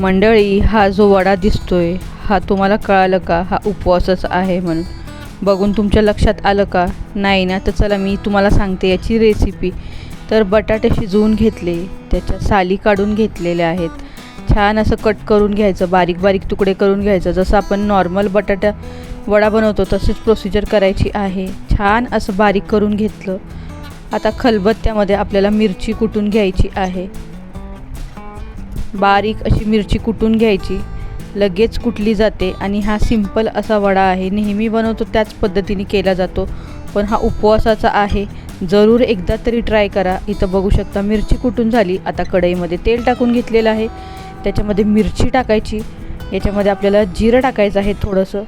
मंडळी हा जो वडा दिसतोय हा तुम्हाला कळालं का? हा उपवासच आहे म्हणून. बघून तुमच्या लक्षात आलं का? नाही ना तर चला मी तुम्हाला सांगते याची रेसिपी तर बटाटे शिजवून घेतले त्याच्या साली काढून घेतलेल्या आहेत. छान असं कट करून घ्यायचं बारीक बारीक तुकडे करून घ्यायचं. जसं आपण नॉर्मल बटाटा वडा बनवतो तशीच प्रोसिजर करायची आहे. छान असं बारीक करून घेतलं. आता खलबत्त्यामध्ये आपल्याला मिरची कुटून घ्यायची आहे. बारीक अशी मिरची कुटून घ्यायची. लगेच कुटली जाते आणि हा सिंपल असा वडा आहे. नेहमी बनवतो त्याच पद्धतीने केला जातो. पण हा उपवासाचा आहे. जरूर एकदा तरी ट्राय करा. इथं बघू शकता मिरची कुटून झाली. आता कढईमध्ये तेल टाकून घेतलेलं आहे. त्याच्यामध्ये मिरची टाकायची. याच्यामध्ये आपल्याला जिरं टाकायचं आहे थोडंसं.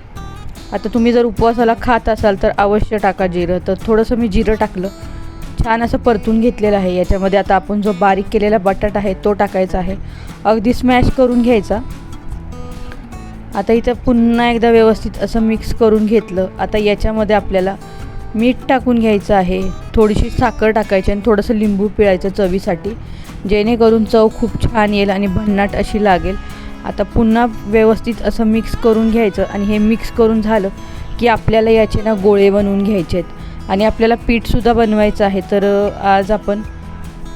आता तुम्ही जर उपवासाला खात असाल तर अवश्य टाका जिरं. तर थोडंसं मी जिरं टाकलं. छान असं परतून घेतलेलं आहे. याच्यामध्ये आता आपण जो बारीक केलेला बटाटा आहे तो टाकायचा आहे. अगदी स्मॅश करून घ्यायचा. आता इथं पुन्हा एकदा व्यवस्थित असं मिक्स करून घेतलं. आता याच्यामध्ये आपल्याला मीठ टाकून घ्यायचं आहे. थोडीशी साखर टाकायची आणि थोडंसं लिंबू पिळायचं चवीसाठी. जेणेकरून चव खूप छान येईल आणि भन्नाट अशी लागेल. आता पुन्हा व्यवस्थित असं मिक्स करून घ्यायचं आणि हे मिक्स करून झालं की आपल्याला याचे ना गोळे बनवून घ्यायचे आहेत. आणि आपल्याला पीठसुद्धा बनवायचं आहे. तर आज आपण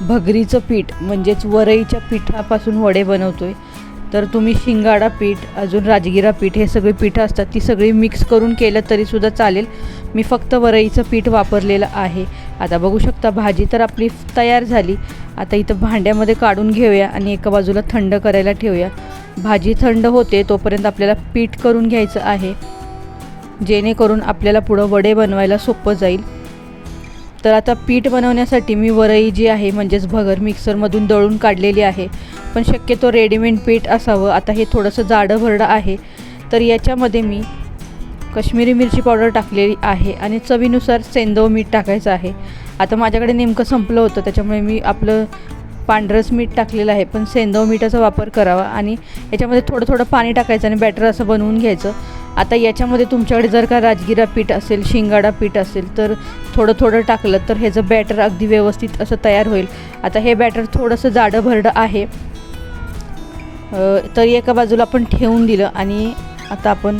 भगरीचं पीठ म्हणजेच वरईच्या पिठापासून वडे बनवतो आहे तर तुम्ही शिंगाडा पीठ अजून राजगिरा पीठ हे सगळे पीठं असतात ती सगळी मिक्स करून केलं तरीसुद्धा चालेल. मी फक्त वरईचं पीठ वापरलेलं आहे. आता बघू शकता भाजी तर आपली तयार झाली. आता इथं भांड्यामध्ये काढून घेऊया आणि एका बाजूला थंड करायला ठेवूया. भाजी थंड होते तोपर्यंत आपल्याला पीठ करून घ्यायचं आहे. जेणेकरून आपल्याला पुढं वडे बनवायला सोपं जाईल. तर आता पीठ बनवण्यासाठी मी वरई जी आहे म्हणजेच भगर मिक्सरमधून दळून काढलेली आहे. पण शक्यतो रेडीमेड पीठ असावं. आता हे थोडंसं जाडं भरडं आहे. तर याच्यामध्ये मी कश्मीरी मिरची पावडर टाकलेली आहे आणि चवीनुसार सेंदव मीठ टाकायचं आहे. आता माझ्याकडे नेमकं संपलं होतं त्याच्यामुळे मी आपलं पांढरंच मीठ टाकलेलं आहे पण सेंदव मिठाचा वापर करावा आणि याच्यामध्ये थोडं थोडं पाणी टाकायचं आणि बॅटर असं बनवून घ्यायचं. आता याच्यामध्ये तुमच्याकडे जर का राजगिरा पीठ असेल शिंगाडा पीठ असेल तर थोडं थोडं टाकलं तर ह्याचं बॅटर अगदी व्यवस्थित असं तयार होईल. आता हे बॅटर थोडंसं जाडं भरडं आहे तर एका बाजूला आपण ठेवून दिलं आणि आता आपण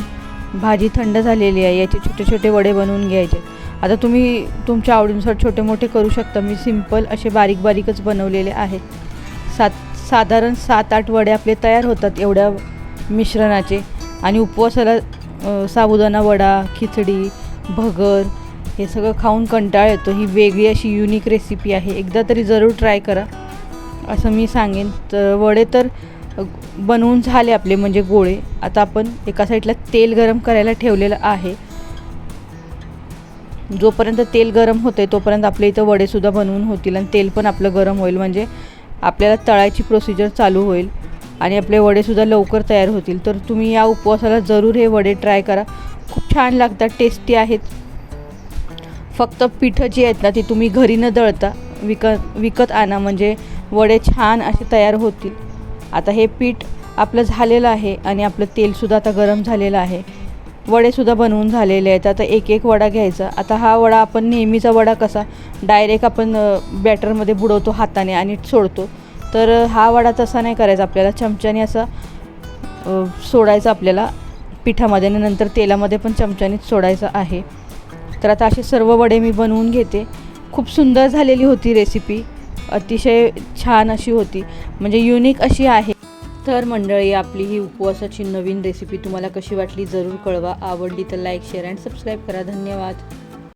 भाजी थंड झालेली आहे याचे छोटे छोटे वडे बनवून घ्यायचे. आता तुम्ही तुमच्या आवडीनुसार छोटे मोठे करू शकता. मी सिंपल असे बारीक बारीकच बनवलेले आहेत सात साधारण सात आठ वडे आपले तयार होतात एवढ्या मिश्रणाचे. आणि उपवासाला साबुदाणा वडा खिचडी भगर हे सगळं खाऊन कंटाळ येतो. ही वेगळी अशी युनिक रेसिपी आहे. एकदा तरी जरूर ट्राय करा. असं मी सांगेन. तर वडे तर बनवून झाले आपले म्हणजे गोळे. आता आपण एका साईडला तेल गरम करायला ठेवलेलं आहे. जोपर्यंत तेल गरम होते तोपर्यंत आपल्या इथं वडेसुद्धा बनवून होतील आणि तेल पण आपलं गरम होईल. म्हणजे आपल्याला तळायची प्रोसिजर चालू होईल आणि आपले वडेसुद्धा लवकर तयार होतील. तर तुम्ही या उपवासाला जरूर हे वडे ट्राय करा. खूप छान लागतात टेस्टी आहेत. फक्त पिठं जी आहेत ना ती तुम्ही घरी न दळता विकत विकत आणा. म्हणजे वडे छान असे तयार होतील. आता हे पीठ आपलं झालेलं आहे आणि आपलं तेलसुद्धा आता गरम झालेलं आहे. वडेसुद्धा बनवून झालेले आहेत. आता एक एक वडा घ्यायचा. आता हा वडा आपण नेहमीचा वडा कसा? डायरेक्ट आपण बॅटरमध्ये बुडवतो हाताने आणि सोडतो. तर हा वडा तसा नाही करायचा आपल्याला. चमच्याने असा सोडायचा आपल्याला पिठामध्ये आणि नंतर तेलामध्ये पण चमच्यानेच सोडायचं आहे. तर आता असे सर्व वडे मी बनवून घेते. खूप सुंदर झालेली होती रेसिपी अतिशय छान अशी होती. म्हणजे युनिक अशी आहे. तर मंडळी आपली ही उपवासाची नवीन रेसिपी तुम्हाला कशी वाटली? जरूर कळवा. आवडली तर लाईक शेअर अँड सबस्क्राईब करा. धन्यवाद.